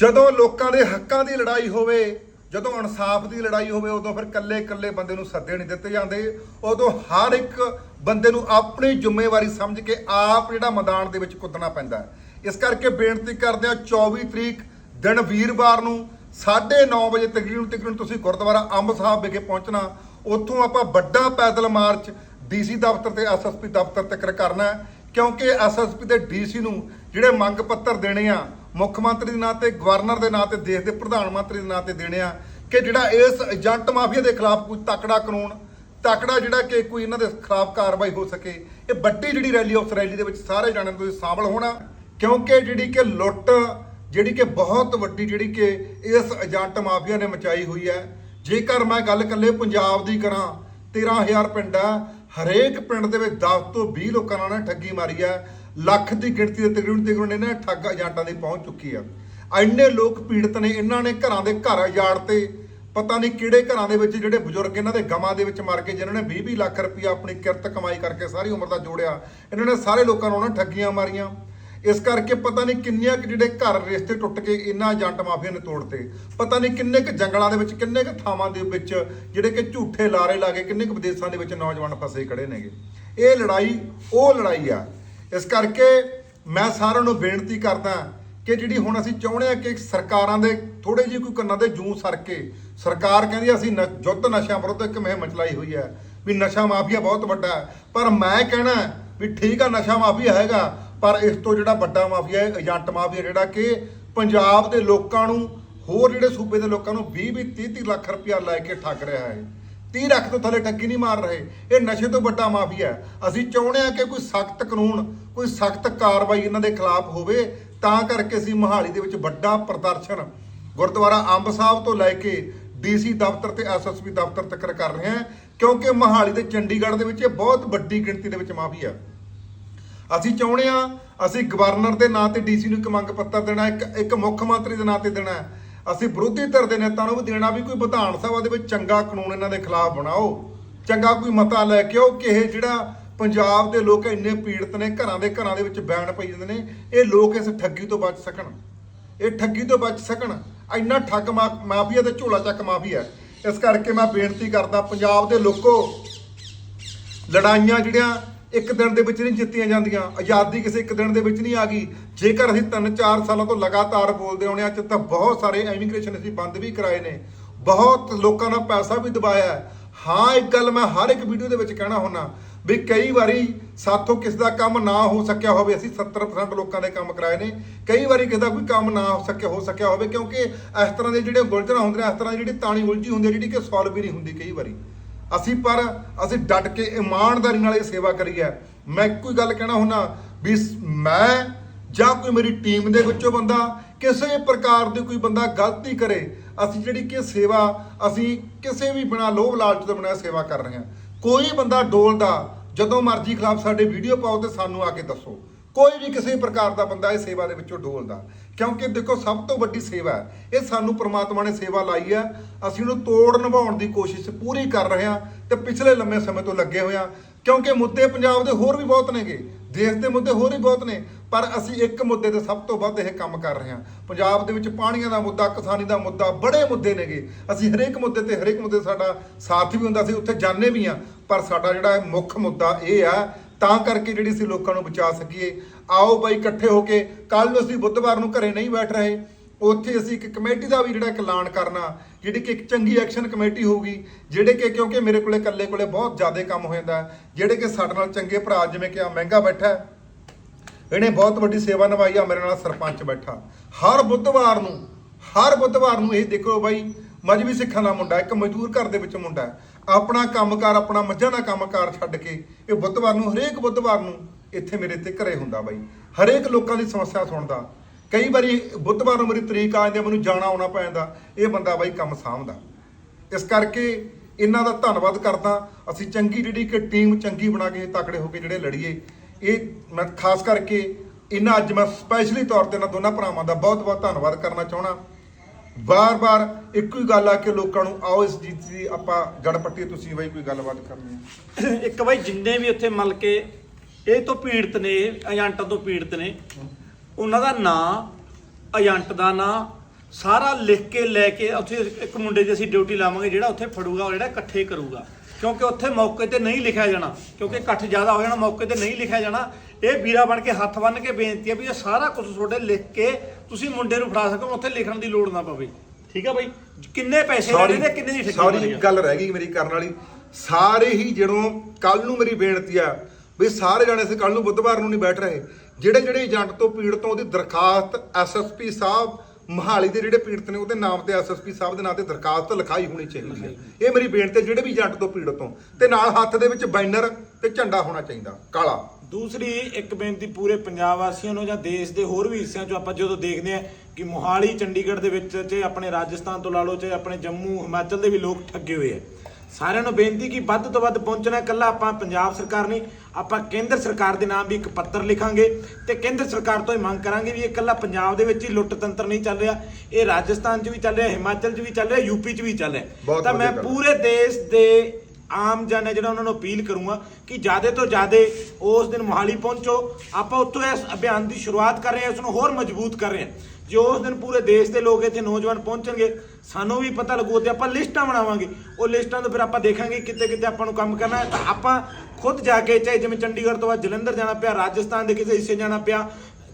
ਜਦੋਂ ਲੋਕਾਂ ਦੇ ਹੱਕਾਂ ਦੀ ਲੜਾਈ ਹੋਵੇ, ਜਦੋਂ ਇਨਸਾਫ ਦੀ ਲੜਾਈ ਹੋਵੇ, ਉਦੋਂ ਫਿਰ ਕੱਲੇ-ਕੱਲੇ ਬੰਦੇ ਨੂੰ ਸੱਦੇ ਨਹੀਂ ਦਿੱਤੇ ਜਾਂਦੇ। ਉਦੋਂ ਹਰ ਇੱਕ ਬੰਦੇ ਨੂੰ ਆਪਣੀ ਜ਼ਿੰਮੇਵਾਰੀ ਸਮਝ ਕੇ ਆਪ ਜਿਹੜਾ ਮੈਦਾਨ ਦੇ ਵਿੱਚ ਕੁੱਦਣਾ ਪੈਂਦਾ ਇਸ ਕਰਕੇ ਬੇਨਤੀ ਕਰਦੇ ਹਾਂ 24 ਤਰੀਕ ਦਿਨ ਵੀਰਵਾਰ ਨੂੰ 9:30 ਵਜੇ ਤਕਰੀਬਨ ਤਕਰੀਬਨ ਤੁਸੀਂ ਗੁਰਦੁਆਰਾ ਅੰਬ ਸਾਹਿਬ ਵਿਖੇ ਪਹੁੰਚਣਾ, ਉੱਥੋਂ ਆਪਾਂ ਵੱਡਾ ਪੈਦਲ ਮਾਰਚ ਡੀਸੀ ਦਫ਼ਤਰ ਤੇ ਐਸਐਸਪੀ ਦਫ਼ਤਰ ਤੱਕ ਕਰਨਾ ਹੈ। ਕਿਉਂਕਿ ਐਸਐਸਪੀ ਤੇ ਡੀਸੀ ਨੂੰ ਜਿਹੜੇ ਮੰਗ ਪੱਤਰ ਦੇਣੇ ਆ ਮੁੱਖ ਮੰਤਰੀ ਦੇ ਨਾਂ ਤੇ, ਗਵਰਨਰ ਦੇ ਨਾਂ ਤੇ, ਦੇਸ਼ ਦੇ ਪ੍ਰਧਾਨ ਮੰਤਰੀ ਦੇ ਨਾਂ ਤੇ ਦੇਣੇ ਆ ਕਿ ਜਿਹੜਾ ਇਸ ਏਜੰਟ ਮਾਫੀਆ ਦੇ ਖਿਲਾਫ ਕੋਈ ਤਕੜਾ ਕਾਨੂੰਨ, ਤਕੜਾ ਜਿਹੜਾ ਕਿ ਕੋਈ ਇਹਨਾਂ ਦੇ ਖਿਲਾਫ ਕਾਰਵਾਈ ਹੋ ਸਕੇ, ਇਹ ਵੱਡੀ ਜਿਹੜੀ ਰੈਲੀ ਉਸ ਰੈਲੀ ਦੇ ਵਿੱਚ ਸਾਰੇ ਜਾਣੇ ਤੁਸੀਂ ਸ਼ਾਮਲ ਹੋਣਾ, ਕਿਉਂਕਿ ਜਿਹੜੀ ਕਿ ਲੁੱਟ, ਜਿਹੜੀ ਕਿ ਬਹੁਤ ਵੱਡੀ ਜਿਹੜੀ ਕਿ ਇਸ ਏਜੰਟ ਮਾਫੀਆ ਨੇ ਮਚਾਈ ਹੋਈ ਹੈ। ਜੇਕਰ ਮੈਂ ਗੱਲ ਕੱਲੇ ਪੰਜਾਬ ਦੀ ਕਰਾਂ 13000 ਪਿੰਡ ਆ, ਹਰੇਕ ਪਿੰਡ ਦੇ ਵਿੱਚ 10 ਤੋਂ 20 ਲੋਕਾਂ ਨਾਲ ਇਹਨੇ ਠੱਗੀ ਮਾਰੀ ਹੈ। ਲੱਖ ਦੀ ਗਿਣਤੀ ਦੇ ਤਕਰੀਬਨ ਤਕਰੀਬਨ ਇਹਨਾਂ ਠੱਗ ਏਜੰਟਾਂ ਦੀ ਪਹੁੰਚ ਚੁੱਕੀ ਆ। ਇੰਨੇ ਲੋਕ ਪੀੜਤ ਨੇ, ਇਹਨਾਂ ਨੇ ਘਰਾਂ ਦੇ ਘਰ ਉਜਾੜ ਤੇ ਪਤਾ ਨਹੀਂ ਕਿਹੜੇ ਘਰਾਂ ਦੇ ਵਿੱਚ ਜਿਹੜੇ ਬਜ਼ੁਰਗ ਇਹਨਾਂ ਦੇ ਗਮਾਂ ਦੇ ਵਿੱਚ ਮਰ ਕੇ ਜਿਨ੍ਹਾਂ ਨੇ 20-20 ਲੱਖ ਰੁਪਇਆ ਆਪਣੀ ਕਿਰਤ ਕਮਾਈ ਕਰਕੇ ਸਾਰੀ ਉਮਰ ਦਾ ਜੋੜਿਆ। ਇਹਨਾਂ ਨੇ ਸਾਰੇ ਲੋਕਾਂ ਨੂੰ ਉਹਨਾਂ ਠੱਗੀਆਂ ਮਾਰੀਆਂ। ਇਸ ਕਰਕੇ ਪਤਾ ਨਹੀਂ ਕਿੰਨੀਆਂ ਕਿ ਜਿਹੜੇ ਘਰ ਰਿਸ਼ਤੇ ਟੁੱਟ ਕੇ ਇਹਨਾਂ ਏਜੰਟ ਮਾਫੀਆ ਨੇ ਤੋੜਤੇ। ਪਤਾ ਨਹੀਂ ਕਿੰਨੇ ਕੁ ਜੰਗਲਾਂ ਦੇ ਵਿੱਚ, ਕਿੰਨੇ ਕੁ ਥਾਵਾਂ ਦੇ ਵਿੱਚ ਜਿਹੜੇ ਕਿ ਝੂਠੇ ਲਾਰੇ ਲਾ ਕੇ ਕਿੰਨੇ ਕੁ ਵਿਦੇਸ਼ਾਂ ਦੇ ਵਿੱਚ ਨੌਜਵਾਨ ਫਸੇ ਖੜੇ ਨੇਗੇ। ਇਹ ਲੜਾਈ, ਉਹ ਲੜਾਈ ਆ। ਇਸ ਕਰਕੇ ਮੈਂ ਸਾਰਿਆਂ ਨੂੰ ਬੇਨਤੀ ਕਰਦਾ ਕਿ ਜਿਹੜੀ ਹੁਣ ਅਸੀਂ ਚਾਹੁੰਦੇ ਆ ਕਿ ਸਰਕਾਰਾਂ ਦੇ ਥੋੜੇ ਜਿਹੇ ਕੋਈ ਕੰਨਾਂ ਦੇ ਜੂੰ ਸਰ ਕੇ, ਸਰਕਾਰ ਕਹਿੰਦੀ ਅਸੀਂ ਨ- ਯੁੱਧ ਨਸ਼ਾ ਵਿਰੁੱਧ ਇੱਕ ਮੁਹਿੰਮ ਚਲਾਈ ਹੋਈ ਹੈ, ਵੀ ਨਸ਼ਾ ਮਾਫੀਆ ਬਹੁਤ ਵੱਡਾ ਹੈ, ਪਰ ਮੈਂ ਕਹਿਣਾ ਵੀ ਠੀਕ ਆ ਨਸ਼ਾ ਮਾਫੀਆ ਹੈਗਾ, ਪਰ ਇਸ ਤੋਂ ਜਿਹੜਾ ਵੱਡਾ ਮਾਫੀਆ ਹੈ, ਏਜੰਟ ਮਾਫੀਆ ਜਿਹੜਾ ਕਿ ਪੰਜਾਬ ਦੇ ਲੋਕਾਂ ਨੂੰ, ਹੋਰ ਜਿਹੜੇ ਸੂਬੇ ਦੇ ਲੋਕਾਂ ਨੂੰ 20 20 30 30 ਲੱਖ ਰੁਪਇਆ ਲੈ ਕੇ ਠੱਗ ਰਿਹਾ ਹੈ। 30 ਲੱਖ ਤੋਂ ਥੱਲੇ ਠੱਗੀ ਨਹੀਂ ਮਾਰ ਰਹੇ। ਇਹ ਨਸ਼ੇ ਤੋਂ ਵੱਡਾ ਮਾਫੀਆ ਹੈ। ਅਸੀਂ ਚਾਹੁੰਦੇ ਹਾਂ ਕਿ ਕੋਈ ਸਖਤ ਕਾਨੂੰਨ, ਕੋਈ ਸਖਤ ਕਾਰਵਾਈ ਇਹਨਾਂ ਦੇ ਖਿਲਾਫ ਹੋਵੇ, ਤਾਂ ਕਰਕੇ ਅਸੀਂ ਮੋਹਾਲੀ ਦੇ ਵਿੱਚ ਵੱਡਾ ਪ੍ਰਦਰਸ਼ਨ ਗੁਰਦੁਆਰਾ ਅੰਬ ਸਾਹਿਬ ਤੋਂ ਲੈ ਕੇ ਡੀਸੀ ਦਫ਼ਤਰ ਤੇ ਐਸਐਸਪੀ ਦਫ਼ਤਰ ਤੱਕ ਕਰ ਰਹੇ ਹਾਂ, ਕਿਉਂਕਿ ਮੋਹਾਲੀ ਤੇ ਚੰਡੀਗੜ੍ਹ ਦੇ ਵਿੱਚ ਇਹ ਬਹੁਤ ਵੱਡੀ ਗਿਣਤੀ ਦੇ ਵਿੱਚ ਮਾਫੀਆ ਅਸੀਂ ਚਾਹੁੰਦੇ ਹਾਂ, ਅਸੀਂ ਗਵਰਨਰ ਦੇ ਨਾਂ ਤੇ ਡੀਸੀ ਨੂੰ ਇੱਕ ਮੰਗ ਪੱਤਰ ਦੇਣਾ ਇੱਕ ਇੱਕ ਮੁੱਖ ਮੰਤਰੀ ਦੇ ਨਾਂ ਤੇ ਦੇਣਾ ਹੈ। ਅਸੀਂ ਵਿਰੋਧੀ ਧਿਰ ਦੇ ਨੇਤਾ ਨੂੰ ਵੀ ਦੇਣਾ ਵੀ ਕੋਈ ਵਿਧਾਨ ਸਭਾ ਦੇ ਵਿੱਚ ਚੰਗਾ ਕਾਨੂੰਨ ਇਹਨਾਂ ਦੇ ਖਿਲਾਫ ਬਣਾਓ। ਚੰਗਾ ਕੋਈ ਮਤਾ ਲੈ ਕੇ ਆਓ ਕਿ ਇਹ ਜਿਹੜਾ ਪੰਜਾਬ ਦੇ ਲੋਕ ਇੰਨੇ ਪੀੜਤ ਨੇ, ਘਰਾਂ ਦੇ ਘਰਾਂ ਦੇ ਵਿੱਚ ਬੈਣ ਪਈ ਜਾਂਦੇ ਨੇ, ਇਹ ਲੋਕ ਇਸ ਠੱਗੀ ਤੋਂ ਬਚ ਸਕਣ। ਇਹ ਠੱਗੀ ਤੋਂ ਬਚ ਸਕਣ। ਇੰਨਾ ਠੱਗ ਮਾ- ਮਾਫੀਆ ਤੇ ਝੋਲਾ ਚੱਕ ਮਾਫੀਆ ਇਸ ਕਰਕੇ ਮੈਂ ਬੇਨਤੀ ਕਰਦਾ, ਪੰਜਾਬ ਦੇ ਲੋਕੋ, ਲੜਾਈਆਂ ਜਿਹੜੀਆਂ ਇੱਕ ਦਿਨ ਦੇ ਵਿੱਚ ਨਹੀਂ ਜਿੱਤੀਆਂ ਜਾਂਦੀਆਂ। ਆਜ਼ਾਦੀ ਕਿਸੇ ਇੱਕ ਦਿਨ ਦੇ ਵਿੱਚ ਨਹੀਂ ਆ ਗਈ। ਜੇਕਰ ਅਸੀਂ 3-4 ਸਾਲਾਂ ਤੋਂ ਲਗਾਤਾਰ ਬੋਲਦੇ ਆਉਣੇ ਆ ਚ ਤਾਂ ਬਹੁਤ ਸਾਰੇ ਇਮੀਗ੍ਰੇਸ਼ਨ ਅਸੀਂ ਬੰਦ ਵੀ ਕਰਾਏ ਨੇ। ਬਹੁਤ ਲੋਕਾਂ ਦਾ ਪੈਸਾ ਵੀ ਦਬਾਇਆ ਹਾਂ। ਇੱਕ ਗੱਲ ਮੈਂ ਹਰ ਇੱਕ ਵੀਡੀਓ ਦੇ ਵਿੱਚ ਕਹਿਣਾ ਹੁੰਨਾ ਵੀ ਕਈ ਵਾਰੀ ਸਾਥੋਂ ਕਿਸ ਦਾ ਕੰਮ ਨਾ ਹੋ ਸਕਿਆ ਹੋਵੇ, ਅਸੀਂ 70% ਲੋਕਾਂ ਦੇ ਕੰਮ ਕਰਾਏ ਨੇ। ਕਈ ਵਾਰੀ ਕਿਸੇ ਦਾ ਕੋਈ ਕੰਮ ਨਾ ਹੋ ਸਕਿਆ ਹੋ ਸਕਿਆ ਹੋਵੇ, ਕਿਉਂਕਿ ਇਸ ਤਰ੍ਹਾਂ ਦੇ ਜਿਹੜੇ ਗੁਲਝਣਾ ਹੁੰਦੀਆਂ ਇਸ ਤਰ੍ਹਾਂ ਦੀ ਜਿਹੜੀ ਤਾਣੀ ਉਲਝੀ ਹੁੰਦੀ ਹੈ, ਜਿਹੜੀ ਕਿ ਸੋਲਵ ਵੀ ਨਹੀਂ ਹੁੰਦੀ ਕਈ ਵਾਰੀ। ਅਸੀਂ ਪਰ ਅਸੀਂ ਡਟ ਕੇ ਇਮਾਨਦਾਰੀ ਨਾਲ ਇਹ ਸੇਵਾ ਕਰੀ ਹੈ। ਮੈਂ ਕੋਈ ਗੱਲ ਕਹਿਣਾ ਹੁੰਦਾ ਵੀ ਮੈਂ ਜਾਂ ਕੋਈ ਮੇਰੀ ਟੀਮ ਦੇ ਵਿੱਚੋਂ ਬੰਦਾ, ਕਿਸੇ ਪ੍ਰਕਾਰ ਦੀ ਕੋਈ ਬੰਦਾ ਗਲਤੀ ਕਰੇ, ਅਸੀਂ ਜਿਹੜੀ ਕਿ ਸੇਵਾ, ਅਸੀਂ ਕਿਸੇ ਵੀ ਬਿਨਾ ਲੋਭ ਲਾਲਚ ਤੋਂ ਬਿਨਾ ਸੇਵਾ ਕਰ ਰਹੇ ਹਾਂ। ਕੋਈ ਬੰਦਾ ਡੋਲਦਾ, ਜਦੋਂ ਮਰਜ਼ੀ ਖਿਲਾਫ ਸਾਡੇ ਵੀਡੀਓ ਪਾਓ ਤੇ ਸਾਨੂੰ ਆ ਕੇ ਦੱਸੋ। ਕੋਈ ਵੀ ਕਿਸੇ ਪ੍ਰਕਾਰ ਦਾ ਬੰਦਾ ਇਹ ਸੇਵਾ ਦੇ ਵਿੱਚੋਂ ਡੋਲਦਾ। ਕਿਉਂਕਿ ਦੇਖੋ ਸਭ ਤੋਂ ਵੱਡੀ ਸੇਵਾ ਹੈ। ਇਹ ਸਾਨੂੰ ਪ੍ਰਮਾਤਮਾ ਨੇ ਸੇਵਾ ਲਾਈ ਹੈ। ਅਸੀਂ ਉਹਨੂੰ ਤੋੜ ਨਿਭਾਉਣ ਦੀ ਕੋਸ਼ਿਸ਼ ਪੂਰੀ ਕਰ ਰਹੇ ਹਾਂ ਤੇ ਪਿਛਲੇ ਲੰਮੇ ਸਮੇਂ ਤੋਂ ਲੱਗੇ ਹੋਏ ਹਾਂ। ਕਿਉਂਕਿ ਮੁੱਦੇ ਪੰਜਾਬ ਦੇ ਹੋਰ ਵੀ ਬਹੁਤ ਨੇਗੇ, ਦੇਸ਼ ਦੇ ਮੁੱਦੇ ਹੋਰ ਵੀ ਬਹੁਤ ਨੇ, ਪਰ ਅਸੀਂ ਇੱਕ ਮੁੱਦੇ ਤੇ ਸਭ ਤੋਂ ਵੱਧ ਇਹ ਕੰਮ ਕਰ ਰਹੇ ਹਾਂ। ਪੰਜਾਬ ਦੇ ਵਿੱਚ ਪਾਣੀਆਂ ਦਾ ਮੁੱਦਾ, ਕਿਸਾਨੀ ਦਾ ਮੁੱਦਾ ਬੜੇ ਮੁੱਦੇ ਨੇਗੇ। ਅਸੀਂ ਹਰੇਕ ਮੁੱਦੇ ਤੇ ਹਰੇਕ ਮੁੱਦੇ ਤੇ ਸਾਡਾ ਸਾਥ ਵੀ ਹੁੰਦਾ ਸੀ, ਉੱਥੇ ਜਾਣੇ ਵੀ ਆ ਪਰ ਸਾਡਾ ਜਿਹੜਾ ਮੁੱਖ ਮੁੱਦਾ ਇਹ ਆ ਤਾਂ ਕਰਕੇ ਜਿਹੜੀ ਅਸੀਂ ਲੋਕਾਂ ਨੂੰ ਬਚਾ ਸਕੀਏ। ਆਓ ਬਾਈ, ਇਕੱਠੇ ਹੋ ਕੇ ਕੱਲ ਨੂੰ ਅਸੀਂ ਬੁੱਧਵਾਰ ਨੂੰ ਘਰੇ ਨਹੀਂ ਬੈਠ ਰਹੇ। ਉੱਥੇ ਅਸੀਂ ਇੱਕ ਕਮੇਟੀ ਦਾ ਵੀ ਜਿਹੜਾ ਇੱਕ ਐਲਾਨ ਕਰਨਾ, ਜਿਹੜੀ ਕਿ ਇੱਕ ਚੰਗੀ ਐਕਸ਼ਨ ਕਮੇਟੀ ਹੋਊਗੀ, ਜਿਹੜੇ ਕਿ ਕਿਉਂਕਿ ਮੇਰੇ ਕੋਲੇ ਇਕੱਲੇ ਕੋਲੇ ਬਹੁਤ ਜ਼ਿਆਦਾ ਕੰਮ ਹੋ ਜਾਂਦਾ, ਜਿਹੜੇ ਕਿ ਸਾਡੇ ਨਾਲ ਚੰਗੇ ਭਰਾ ਜਿਵੇਂ ਕਿ ਆ ਮਹਿੰਗਾ ਬੈਠਾ ਇਹਨੇ ਬਹੁਤ ਵੱਡੀ ਸੇਵਾ ਨਿਭਾਈ ਆ, ਮੇਰੇ ਨਾਲ ਸਰਪੰਚ ਬੈਠਾ। ਹਰ ਬੁੱਧਵਾਰ ਨੂੰ, ਹਰ ਬੁੱਧਵਾਰ ਨੂੰ ਇਹ ਦੇਖੋ ਬਾਈ, ਮਜਬੀ ਸਿੱਖਾਂ ਦਾ ਮੁੰਡਾ, ਇੱਕ ਮਜ਼ਦੂਰ ਘਰ ਦੇ ਵਿੱਚ ਮੁੰਡਾ ਆਪਣਾ ਕੰਮਕਾਰ ਆਪਣਾ ਮੱਝਾਂ ਦਾ ਕੰਮਕਾਰ ਛੱਡ ਕੇ ਇਹ ਬੁੱਧਵਾਰ ਨੂੰ ਹਰੇਕ ਬੁੱਧਵਾਰ ਨੂੰ ਇੱਥੇ ਮੇਰੇ ਤੇ ਘਰੇ ਹੁੰਦਾ ਬਾਈ। ਹਰੇਕ ਲੋਕਾਂ ਦੀ ਸਮੱਸਿਆ ਸੁਣਦਾ। ਕਈ ਵਾਰੀ ਬੁੱਧਵਾਰ ਨੂੰ ਮੇਰੀ ਤਰੀਕ ਆ ਜਾਂਦੀ ਆ, ਮੈਨੂੰ ਜਾਣਾ ਆਉਣਾ ਪੈ ਜਾਂਦਾ। ਇਹ ਬੰਦਾ ਬਾਈ ਕੰਮ ਸਾਂਭਦਾ। ਇਸ ਕਰਕੇ ਇਹਨਾਂ ਦਾ ਧੰਨਵਾਦ ਕਰਦਾ। ਅਸੀਂ ਚੰਗੀ ਜਿਹੜੀ ਕਿ ਟੀਮ ਚੰਗੀ ਬਣਾ ਕੇ ਤਕੜੇ ਹੋ ਕੇ ਜਿਹੜੇ ਲੜੀਏ ਇਹ ਮੈਂ ਖਾਸ ਕਰਕੇ ਇਹਨਾਂ ਅੱਜ ਮੈਂ ਸਪੈਸ਼ਲੀ ਤੌਰ ਤੇ ਇਹਨਾਂ ਦੋਨਾਂ ਭਰਾਵਾਂ ਦਾ ਬਹੁਤ ਬਹੁਤ ਧੰਨਵਾਦ ਕਰਨਾ ਚਾਹਣਾ ਬਾਰ-ਬਾਰ ਇੱਕੋ ਹੀ ਗੱਲ ਆ ਕਿ ਲੋਕਾਂ ਨੂੰ ਆਓ ਇਸ ਜੀਤ ਦੀ ਆਪਾਂ ਜੜ ਪੱਟੀ ਤੁਸੀਂ ਬਈ ਕੋਈ ਗੱਲਬਾਤ ਕਰਨੀ ਹੈ। ਇੱਕ ਬਾਈ ਜਿੰਨੇ ਵੀ ਉੱਥੇ ਮਲ ਕੇ ਇਹ ਤੋਂ ਪੀੜਤ ਨੇ, ਏਜੰਟਾਂ ਤੋਂ ਪੀੜਤ ਨੇ, ਉਹਨਾਂ ਦਾ ਨਾਂ, ਏਜੰਟ ਦਾ ਨਾਂ, ਸਾਰਾ ਲਿਖ ਕੇ ਲੈ ਕੇ ਉੱਥੇ ਇੱਕ ਮੁੰਡੇ ਦੀ ਅਸੀਂ ਡਿਊਟੀ ਲਾਵਾਂਗੇ ਜਿਹੜਾ ਉੱਥੇ ਫੜੂਗਾ ਉਹ ਜਿਹੜਾ ਇਕੱਠੇ ਕਰੂਗਾ। ਕਿਉਂਕਿ ਉੱਥੇ ਮੌਕੇ ਤੇ ਨਹੀਂ ਲਿਖਿਆ ਜਾਣਾ। ਕਿਉਂਕਿ ਇਕੱਠ ਜ਼ਿਆਦਾ ਹੋ ਜਾਣਾ ਮੌਕੇ ਤੇ ਨਹੀਂ ਲਿਖਿਆ ਜਾਣਾ। ਇਹ ਵੀਰਾ ਬਣ ਕੇ ਹੱਥ ਬੰਨ ਕੇ ਬੇਨਤੀ ਹੈ ਵੀ ਇਹ ਸਾਰਾ ਕੁਝ ਤੁਹਾਡੇ ਲਿਖ ਕੇ ਤੁਸੀਂ ਮੁੰਡੇ ਨੂੰ ਫੜਾ ਸਕੋ ਉੱਥੇ ਲਿਖਣ ਦੀ ਲੋੜ ਨਾ ਪਵੇ। ਠੀਕ ਆ ਬਾਈ? ਕਿੰਨੇ ਪੈਸੇ ਲੈਣੇ ਨੇ ਕਿੰਨੇ ਦੀ ਠੱਗੀ ਸੌਰੀ? ਗੱਲ ਰਹਿ ਗਈ ਮੇਰੀ ਕਰਨ ਵਾਲੀ। ਸਾਰੇ ਹੀ ਜਦੋਂ ਕੱਲ ਨੂੰ ਮੇਰੀ ਬੇਨਤੀ ਆ ਵੀ ਸਾਰੇ ਜਾਣੇ ਅਸੀਂ ਕੱਲ ਨੂੰ ਬੁੱਧਵਾਰ ਨੂੰ ਨਹੀਂ ਬੈਠ ਰਹੇ। ਜਿਹੜੇ ਜਿਹੜੇ ਏਜੰਟ ਤੋਂ ਪੀੜਤ ਤੋਂ ਉਹਦੀ ਦਰਖਾਸਤ ਐਸਐਸਪੀ ਸਾਹਿਬ ਮਹਾਲੀ ਦੇ ਜਿਹੜੇ ਪੀੜਤ ਨੇ ਉਹਦੇ ਨਾਮ ਤੇ ਐਸਐਸਪੀ ਸਾਹਿਬ ਦੇ ਨਾਂ ਤੇ ਦਰਖਾਸਤ ਲਿਖਾਈ ਹੋਣੀ ਚਾਹੀਦੀ ਹੈ। ਇਹ ਮੇਰੀ ਬੇਨਤੀ ਹੈ, ਜਿਹੜੇ ਵੀ ਜੱਟ ਤੋਂ ਪੀੜਤ ਤੋਂ ਤੇ ਨਾਲ ਹੱਥ ਦੇ ਵਿੱਚ ਬੈਨਰ ਤੇ ਝੰਡਾ ਹੋਣਾ ਚਾਹੀਦਾ, ਕਾਲਾ। ਦੂਸਰੀ ਇੱਕ ਬੇਨਤੀ ਪੂਰੇ ਪੰਜਾਬ ਵਾਸੀਆਂ ਨੂੰ ਜਾਂ ਦੇਸ਼ ਦੇ ਹੋਰ ਵੀ ਹਿੱਸਿਆਂ 'ਚੋਂ ਆਪਾਂ ਜਦੋਂ ਦੇਖਦੇ ਆ ਕਿ ਮੋਹਾਲੀ, ਚੰਡੀਗੜ੍ਹ ਦੇ ਵਿੱਚ ਤੇ ਆਪਣੇ ਰਾਜਸਥਾਨ ਤੋਂ ਲਾ ਲਓ, ਚਾਹੇ ਆਪਣੇ ਜੰਮੂ, ਹਿਮਾਚਲ ਦੇ ਵੀ ਲੋਕ ਠੱਗੇ ਹੋਏ ਆ। ਸਾਰਿਆਂ ਨੂੰ ਬੇਨਤੀ ਕਿ ਵੱਧ ਤੋਂ ਵੱਧ ਪਹੁੰਚਣਾ ਇਕੱਲਾ ਆਪਾਂ ਪੰਜਾਬ ਸਰਕਾਰ ਨਹੀਂ ਆਪਾਂ ਕੇਂਦਰ ਸਰਕਾਰ ਦੇ ਨਾਮ ਵੀ ਇੱਕ ਪੱਤਰ ਲਿਖਾਂਗੇ ਤੇ ਕੇਂਦਰ ਸਰਕਾਰ ਤੋਂ ਹੀ ਮੰਗ ਕਰਾਂਗੇ ਵੀ ਇਹ ਇਕੱਲਾ ਪੰਜਾਬ ਦੇ ਵਿੱਚ ਹੀ ਲੁੱਟ ਤੰਤਰ ਨਹੀਂ ਚੱਲ ਰਿਹਾ ਇਹ ਰਾਜਸਥਾਨ 'ਚ ਵੀ ਚੱਲ ਰਿਹਾ ਹਿਮਾਚਲ 'ਚ ਵੀ ਚੱਲ ਰਿਹਾ ਯੂਪੀ 'ਚ ਵੀ ਚੱਲ ਰਿਹਾ ਤਾਂ ਮੈਂ। ਪੂਰੇ ਦੇਸ਼ ਦੇ ਆਮ ਜਨ ਹੈ ਜਿਹੜਾ ਉਹਨਾਂ ਨੂੰ ਅਪੀਲ ਕਰੂੰਗਾ ਕਿ ਜ਼ਿਆਦਾ ਤੋਂ ਜ਼ਿਆਦਾ ਉਸ ਦਿਨ ਮੋਹਾਲੀ ਪਹੁੰਚੋ। ਆਪਾਂ ਉੱਥੋਂ ਇਸ ਅਭਿਆਨ ਦੀ ਸ਼ੁਰੂਆਤ ਕਰ ਰਹੇ ਹਾਂ ਇਸ ਨੂੰ ਹੋਰ ਮਜ਼ਬੂਤ ਕਰ ਰਹੇ ਹਾਂ। ਜੇ ਉਸ ਦਿਨ ਪੂਰੇ ਦੇਸ਼ ਦੇ ਲੋਕ ਇੱਥੇ ਨੌਜਵਾਨ ਪਹੁੰਚਣਗੇ, ਸਾਨੂੰ ਵੀ ਪਤਾ ਲੱਗੂ ਤੇ ਆਪਾਂ ਲਿਸਟਾਂ ਬਣਾਵਾਂਗੇ। ਉਹ ਲਿਸਟਾਂ ਤੋਂ ਫਿਰ ਆਪਾਂ ਦੇਖਾਂਗੇ ਕਿਤੇ ਕਿਤੇ ਆਪਾਂ ਨੂੰ ਕੰਮ ਕਰਨਾ ਹੈ। ਤਾਂ ਆਪਾਂ ਖੁਦ ਜਾ ਕੇ ਚਾਹੇ ਜਿਵੇਂ ਚੰਡੀਗੜ੍ਹ ਤੋਂ ਬਾਅਦ ਜਲੰਧਰ ਜਾਣਾ ਪਿਆ, ਰਾਜਸਥਾਨ ਦੇ ਕਿਸੇ ਹਿੱਸੇ ਜਾਣਾ ਪਿਆ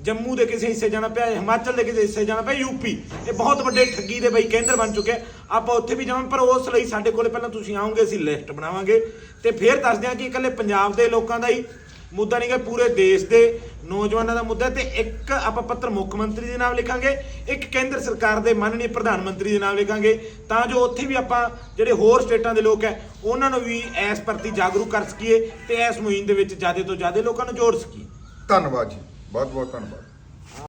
ਜੰਮੂ ਦੇ ਕਿਸੇ ਹਿੱਸੇ ਜਾਣਾ ਪਿਆ, ਹਿਮਾਚਲ ਦੇ ਕਿਸੇ ਹਿੱਸੇ ਜਾਣਾ ਪਿਆ ਯੂਪੀ ਇਹ ਬਹੁਤ ਵੱਡੇ ਠੱਗੀ ਦੇ ਬਈ ਕੇਂਦਰ ਬਣ ਚੁੱਕੇ ਆਪਾਂ ਉੱਥੇ ਵੀ ਜਾਵਾਂ ਪਰ ਉਸ ਲਈ ਸਾਡੇ ਕੋਲੇ ਪਹਿਲਾਂ ਤੁਸੀਂ ਆਓਗੇ, ਅਸੀਂ ਲਿਸਟ ਬਣਾਵਾਂਗੇ। ਤੇ ਫਿਰ ਦੱਸਦੇ ਹਾਂ ਕਿ ਇਕੱਲੇ ਪੰਜਾਬ ਦੇ ਲੋਕਾਂ ਦਾ ਹੀ ਮੁੱਦਾ ਨਹੀਂ ਗਾ ਪੂਰੇ ਦੇਸ਼ ਦੇ ਨੌਜਵਾਨਾਂ ਦਾ ਮੁੱਦਾ। ਤੇ ਇੱਕ ਆਪਾਂ ਪੱਤਰ ਮੁੱਖ ਮੰਤਰੀ ਦੇ ਨਾਮ ਲਿਖਾਂਗੇ, ਇੱਕ ਕੇਂਦਰ ਸਰਕਾਰ ਦੇ ਮਾਨਨੀ ਪ੍ਰਧਾਨ ਮੰਤਰੀ ਦੇ ਨਾਮ ਲਿਖਾਂਗੇ। ਤਾਂ ਜੋ ਉੱਥੇ ਵੀ ਆਪਾਂ ਜਿਹੜੇ ਹੋਰ ਸਟੇਟਾਂ ਦੇ ਲੋਕ ਹੈ ਉਹਨਾਂ ਨੂੰ ਵੀ ਇਸ ਪ੍ਰਤੀ ਜਾਗਰੂਕ ਕਰ ਸਕੀਏ ਤੇ ਇਸ ਮੁਹਿੰਮ ਦੇ ਵਿੱਚ ਜ਼ਿਆਦਾ ਤੋਂ ਜ਼ਿਆਦਾ ਲੋਕਾਂ ਨੂੰ ਜੋੜ ਸਕੀਏ। ਧੰਨਵਾਦ ਜੀ। ਬਹੁਤ ਬਹੁਤ ਧੰਨਵਾਦ।